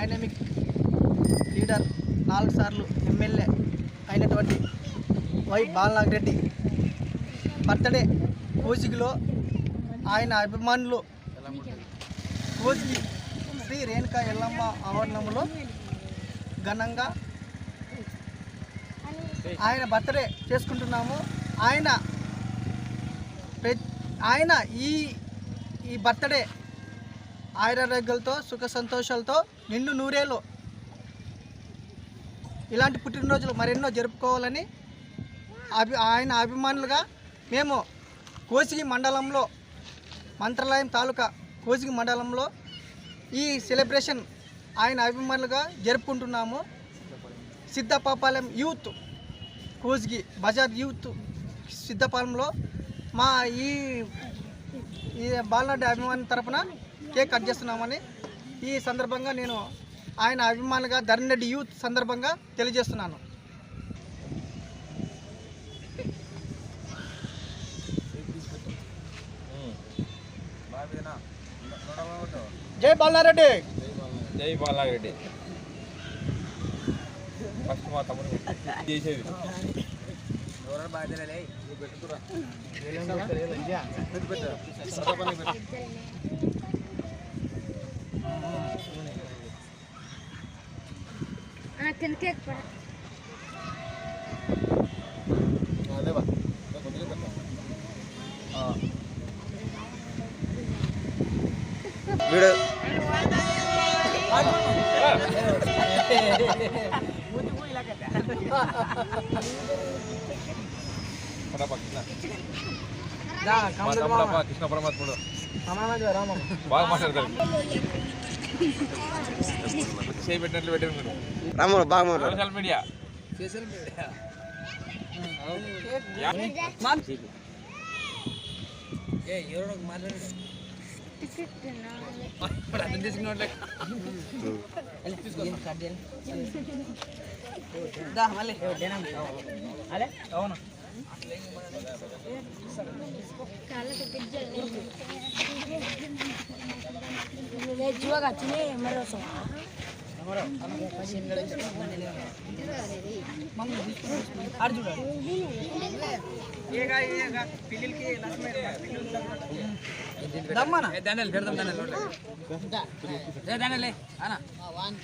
Dynamic leader నాలుగు సార్లు MLA అయినటువంటి వై బాలనాగిరెడ్డి బర్త్డే కోజిగిలో ఆయన అభిమానులు కోజిగి శ్రీ రేణుకా ఎల్లమ్మ ఆవరణంలో ఘనంగా ఆయన బర్త్డే చేసుకుంటున్నాము. ఆయన ఆయన ఈ ఈ బర్త్డే ఆయురారోగ్యాలతో సుఖ సంతోషాలతో నిండు నూరేలు ఇలాంటి పుట్టినరోజులు మరెన్నో జరుపుకోవాలని అభి ఆయన అభిమానులుగా మేము కోసిగి మండలంలో మంత్రాలయం తాలూకా కోసిగి మండలంలో ఈ సెలబ్రేషన్ ఆయన అభిమానులుగా జరుపుకుంటున్నాము. సిద్ధపాపాలెం యూత్ కోసిగి బజార్ యూత్ సిద్ధపాలెంలో మా ఈ ఈ బాలనాటి అభిమాని తరపున కేక్ కట్ చేస్తున్నామని ఈ సందర్భంగా నేను ఆయన అభిమానిగా ధరణరెడ్డి యూత్ సందర్భంగా తెలియజేస్తున్నాను. జై బాలనారెడ్డి. జై బాలారెడ్డి ఫస్ట్ మా తమ్ముడు చేసేది కేక్ పడ వీడు. కృష్ణ. పరమాత్ముడు. బాగా మాట్లాడతాడు. చేయి పెట్టినట్లు పెట్టారు రాము బాగా సోషల్ మీడియా. టికెట్ తినాలి అవును. దండలు పెడదాం దండలు దండలే అనా దమ్మన